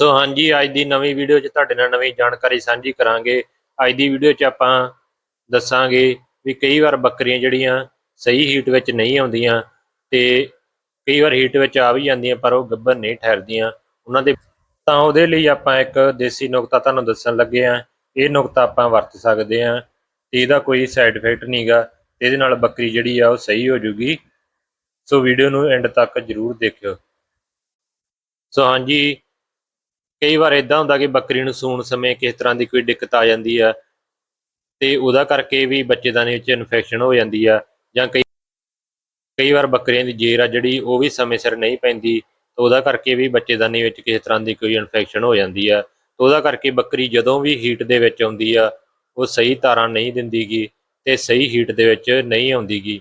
ਸੋ ਹਾਂਜੀ, ਅੱਜ ਦੀ ਨਵੀਂ ਵੀਡੀਓ 'ਚ ਤੁਹਾਡੇ ਨਾਲ ਨਵੀਂ ਜਾਣਕਾਰੀ ਸਾਂਝੀ ਕਰਾਂਗੇ। ਅੱਜ ਦੀ ਵੀਡੀਓ 'ਚ ਆਪਾਂ ਦੱਸਾਂਗੇ ਵੀ ਕਈ ਵਾਰ ਬੱਕਰੀਆਂ ਜਿਹੜੀਆਂ ਸਹੀ ਹੀਟ ਵਿੱਚ ਨਹੀਂ ਆਉਂਦੀਆਂ ਤੇ ਕਈ ਵਾਰ ਹੀਟ ਵਿੱਚ ਆ ਵੀ ਜਾਂਦੀਆਂ ਪਰ ਉਹ ਗੱਭਰ ਨਹੀਂ ਠਹਿਰਦੀਆਂ। ਉਹਨਾਂ ਦੇ ਤਾਂ ਉਹਦੇ ਲਈ ਆਪਾਂ ਇੱਕ ਦੇਸੀ ਨੁਕਤਾ ਤੁਹਾਨੂੰ ਦੱਸਣ ਲੱਗੇ ਆ ਇਹ ਨੁਕਤਾ ਆਪਾਂ ਵਰਤ ਸਕਦੇ ਆ ਤੇ ਇਹਦਾ ਕੋਈ ਸਾਈਡ ਇਫੈਕਟ ਨਹੀਂਗਾ ਇਹਦੇ ਨਾਲ ਬੱਕਰੀ ਜਿਹੜੀ ਆ ਉਹ ਸਹੀ ਹੋ ਜੂਗੀ। ਸੋ ਵੀਡੀਓ ਨੂੰ ਐਂਡ ਤੱਕ ਜਰੂਰ ਦੇਖਿਓ। ਸੋ ਹਾਂਜੀ ਕਈ ਵਾਰ ਇਦਾਂ ਹੁੰਦਾ ਕਿ ਬੱਕਰੀ ਨੂੰ ਸੂਣ ਸਮੇਂ ਕਿਸ ਤਰ੍ਹਾਂ ਦੀ ਕੋਈ ਦਿੱਕਤ ਆ ਜਾਂਦੀ ਆ ਤੇ ਉਹਦਾ ਕਰਕੇ ਵੀ ਬੱਚੇਦਾਨੀ ਵਿੱਚ ਇਨਫੈਕਸ਼ਨ ਹੋ ਜਾਂਦੀ ਆ ਜਾਂ ਕਈ ਕਈ ਵਾਰ ਬੱਕਰੀਆਂ ਦੀ ਜੇਰ ਆ ਜਿਹੜੀ ਉਹ ਵੀ ਸਮੇਂ ਸਿਰ ਨਹੀਂ ਪੈਂਦੀ, ਤਾਂ ਉਹਦਾ ਕਰਕੇ ਵੀ ਬੱਚੇਦਾਨੀ ਵਿੱਚ ਕਿਸੇ ਤਰ੍ਹਾਂ ਦੀ ਕੋਈ ਇਨਫੈਕਸ਼ਨ ਹੋ ਜਾਂਦੀ ਆ। ਤਾਂ ਉਹਦਾ ਕਰਕੇ ਬੱਕਰੀ ਜਦੋਂ ਵੀ ਹੀਟ ਦੇ ਵਿੱਚ ਆਉਂਦੀ ਆ, ਉਹ ਸਹੀ ਤਾਰਾਂ ਨਹੀਂ ਦਿੰਦੀਗੀ ਤੇ ਸਹੀ ਹੀਟ ਦੇ ਵਿੱਚ ਨਹੀਂ ਆਉਂਦੀਗੀ।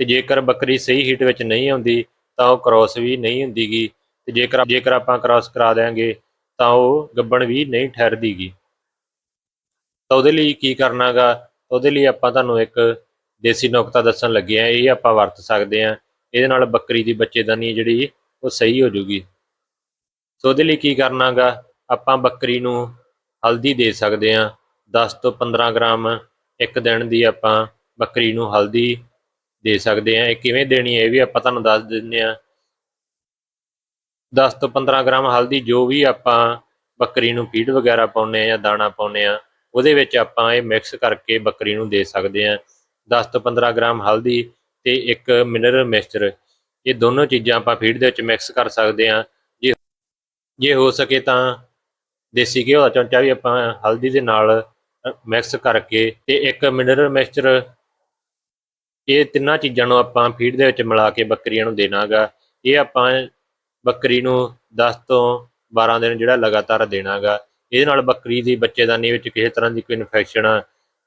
ਤੇ ਜੇਕਰ ਬੱਕਰੀ ਸਹੀ ਹੀਟ ਵਿੱਚ ਨਹੀਂ ਆਉਂਦੀ, ਤਾਂ ਉਹ ਕ੍ਰਾਸ ਵੀ ਨਹੀਂ ਹੁੰਦੀਗੀ। ਤੇ ਜੇਕਰ ਜੇਕਰ ਆਪਾਂ ਕ੍ਰਾਸ ਕਰਾ ਦਿਆਂਗੇ ਤਾਂ ਉਹ ਗੱਬਣ ਵੀ ਨਹੀਂ ਠਹਿਰਦੀਗੀ। ਤਾਂ ਉਹਦੇ ਲਈ ਕੀ ਕਰਨਾਗਾ? ਉਹਦੇ ਲਈ ਆਪਾਂ ਤੁਹਾਨੂੰ ਇੱਕ ਦੇਸੀ ਨੁਕਤਾ ਦੱਸਣ ਲੱਗੇ ਆ। ਇਹ ਆਪਾਂ ਵਰਤ ਸਕਦੇ ਆ। ਇਹਦੇ ਨਾਲ ਬੱਕਰੀ ਦੀ ਬੱਚੇਦਾਨੀ ਜਿਹੜੀ, ਉਹ ਸਹੀ ਹੋ ਜੂਗੀ। ਸੋ ਉਹਦੇ ਲਈ ਕੀ ਕਰਨਾਗਾ? ਆਪਾਂ ਬੱਕਰੀ ਨੂੰ ਹਲਦੀ ਦੇ ਸਕਦੇ ਆ। 10 ਤੋਂ 15 ਗ੍ਰਾਮ ਇੱਕ ਦਿਨ ਦੀ ਆਪਾਂ ਬੱਕਰੀ ਨੂੰ ਹਲਦੀ ਦੇ ਸਕਦੇ ਆ। ਇਹ ਕਿਵੇਂ ਦੇਣੀ ਹੈ, ਇਹ ਵੀ ਆਪਾਂ ਤੁਹਾਨੂੰ ਦੱਸ ਦਿੰਦੇ ਆ। 10 ਤੋਂ 15 ਗ੍ਰਾਮ ਹਲਦੀ ਜੋ ਵੀ ਆਪਾਂ ਬੱਕਰੀ ਨੂੰ ਫੀਡ ਵਗੈਰਾ ਪਾਉਨੇ ਆ ਜਾਂ ਦਾਣਾ ਪਾਉਨੇ ਆ ਉਹਦੇ ਵਿੱਚ ਆਪਾਂ ਇਹ ਮਿਕਸ ਕਰਕੇ ਬੱਕਰੀ ਨੂੰ ਦੇ ਸਕਦੇ ਆ 10 ਤੋਂ 15 ਗ੍ਰਾਮ ਹਲਦੀ ਤੇ ਇੱਕ ਮਿਨਰਲ ਮਿਕਸਚਰ ਇਹ ਦੋਨੋਂ ਚੀਜ਼ਾਂ ਆਪਾਂ ਫੀਡ ਦੇ ਵਿੱਚ ਮਿਕਸ ਕਰ ਸਕਦੇ ਆ ਜੇ ਜੇ ਹੋ ਸਕੇ ਤਾਂ ਦੇਸੀ ਘਿਓ ਦਾ ਚਮਚਾ ਵੀ ਆਪਾਂ ਹਲਦੀ ਦੇ ਨਾਲ ਮਿਕਸ ਕਰਕੇ ਤੇ ਇੱਕ ਮਿਨਰਲ ਮਿਕਸਚਰ ਇਹ ਤਿੰਨਾਂ ਚੀਜ਼ਾਂ ਨੂੰ ਆਪਾਂ ਫੀਡ ਦੇ ਵਿੱਚ ਮਿਲਾ ਕੇ ਬੱਕਰੀਆਂ ਨੂੰ ਦੇਣਾਗਾ। ਇਹ ਆਪਾਂ ਬੱਕਰੀ ਨੂੰ 10 ਤੋਂ 12 ਦਿਨ ਜਿਹੜਾ ਲਗਾਤਾਰ ਦੇਣਾਗਾ, ਇਹਦੇ ਨਾਲ ਬੱਕਰੀ ਦੀ ਬੱਚੇਦਾਨੀ ਵਿੱਚ ਕਿਸੇ ਤਰ੍ਹਾਂ ਦੀ ਕੋਈ ਇਨਫੈਕਸ਼ਨ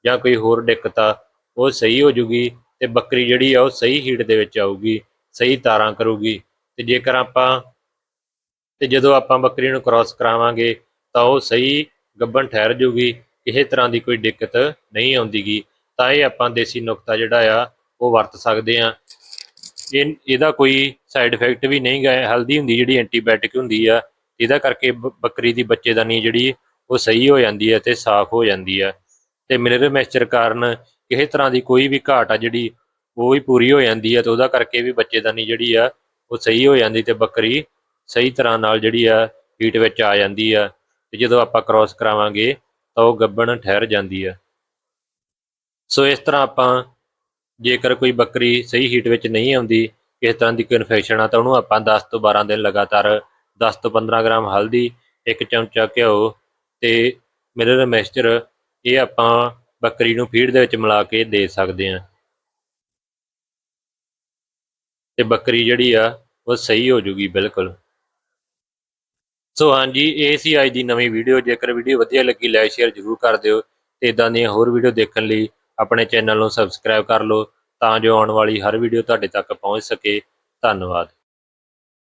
ਜਾਂ ਕੋਈ ਹੋਰ ਦਿੱਕਤ ਆ, ਉਹ ਸਹੀ ਹੋ ਜੂਗੀ ਤੇ ਬੱਕਰੀ ਜਿਹੜੀ ਆ ਉਹ ਸਹੀ ਹੀਟ ਦੇ ਵਿੱਚ ਆਊਗੀ, ਸਹੀ ਤਾਰਾਂ ਕਰੂਗੀ ਤੇ ਜੇਕਰ ਆਪਾਂ ਤੇ ਜਦੋਂ ਆਪਾਂ ਬੱਕਰੀ ਨੂੰ ਕ੍ਰਾਸ ਕਰਾਵਾਂਗੇ ਤਾਂ ਉਹ ਸਹੀ ਗੱਬਣ ਠਹਿਰ ਜੂਗੀ, ਕਿਸੇ ਤਰ੍ਹਾਂ ਦੀ ਕੋਈ ਦਿੱਕਤ ਨਹੀਂ ਆਉਂਦੀਗੀ, ਤਾਂ ਇਹ ਆਪਾਂ ਦੇਸੀ ਨੁਕਤਾ ਜਿਹੜਾ ਆ ਉਹ ਵਰਤ ਸਕਦੇ ਆ। ਇਹ ਇਹਦਾ ਕੋਈ ਸਾਈਡ ਇਫੈਕਟ ਵੀ ਨਹੀਂ ਗਾ ਹਲਦੀ ਹੁੰਦੀ ਜਿਹੜੀ ਐਂਟੀਬਾਇਓਟਿਕ ਹੁੰਦੀ ਆ, ਇਹਦਾ ਕਰਕੇ ਬ- ਬੱਕਰੀ ਦੀ ਬੱਚੇਦਾਨੀ ਜਿਹੜੀ ਉਹ ਸਹੀ ਹੋ ਜਾਂਦੀ ਹੈ ਤੇ ਸਾਫ਼ ਹੋ ਜਾਂਦੀ ਹੈ ਤੇ ਮਿਨਰਲ ਮੈਸਚਰ ਕਾਰਨ ਕਿਸੇ ਤਰ੍ਹਾਂ ਦੀ ਕੋਈ ਵੀ ਘਾਟ ਆ ਜਿਹੜੀ ਉਹ ਵੀ ਪੂਰੀ ਹੋ ਜਾਂਦੀ ਹੈ ਤੇ ਉਹਦਾ ਕਰਕੇ ਵੀ ਬੱਚੇਦਾਨੀ ਜਿਹੜੀ ਆ ਉਹ ਸਹੀ ਹੋ ਜਾਂਦੀ ਤੇ ਬੱਕਰੀ ਸਹੀ ਤਰ੍ਹਾਂ ਨਾਲ ਜਿਹੜੀ ਆ ਹੀਟ ਵਿੱਚ ਆ ਜਾਂਦੀ ਆ ਤੇ ਜਦੋਂ ਆਪਾਂ ਕ੍ਰਾਸ ਕਰਾਵਾਂਗੇ ਤਾਂ ਉਹ ਗੱਬਣ ਠਹਿਰ ਜਾਂਦੀ ਆ। ਸੋ ਇਸ ਤਰ੍ਹਾਂ ਆਪਾਂ ਜੇਕਰ ਕੋਈ ਬੱਕਰੀ ਸਹੀ ਹੀਟ ਵਿੱਚ ਨਹੀਂ ਆਉਂਦੀ ਇਸ ਤਰ੍ਹਾਂ ਦੀ ਕੋਈ ਇਨਫੈਕਸ਼ਨ ਆ, ਤਾਂ ਉਹਨੂੰ ਆਪਾਂ 10 ਤੋਂ 12 ਦਿਨ ਲਗਾਤਾਰ 10 ਤੋਂ 15 ਗ੍ਰਾਮ ਹਲਦੀ, ਇੱਕ ਚਮਚਾ ਘਿਓ ਤੇ ਮਿਨਰਲ ਮਿਕਸਚਰ ਇਹ ਆਪਾਂ ਬੱਕਰੀ ਨੂੰ ਫੀਡ ਦੇ ਵਿੱਚ ਮਿਲਾ ਕੇ ਦੇ ਸਕਦੇ ਹਾਂ। ਤੇ ਬੱਕਰੀ ਜਿਹੜੀ ਆ, ਉਹ ਸਹੀ ਹੋ ਜੂਗੀ ਬਿਲਕੁਲ। ਸੋ ਹਾਂਜੀ, ਇਹ ਸੀ ਅੱਜ ਦੀ ਨਵੀਂ ਵੀਡੀਓ ਜੇਕਰ ਵੀਡੀਓ ਵਧੀਆ ਲੱਗੀ ਲਾਈਕ ਸ਼ੇਅਰ ਜ਼ਰੂਰ ਕਰ ਦਿਓ। ਤੇ ਇਦਾਂ ਦੀਆਂ ਹੋਰ ਵੀਡੀਓ ਦੇਖਣ ਲਈ ਆਪਣੇ ਚੈਨਲ ਨੂੰ ਸਬਸਕ੍ਰਾਈਬ ਕਰ ਲਓ ਤਾਂ ਜੋ ਆਉਣ ਵਾਲੀ ਹਰ ਵੀਡੀਓ ਤੁਹਾਡੇ ਤੱਕ ਪਹੁੰਚ ਸਕੇ। ਧੰਨਵਾਦ।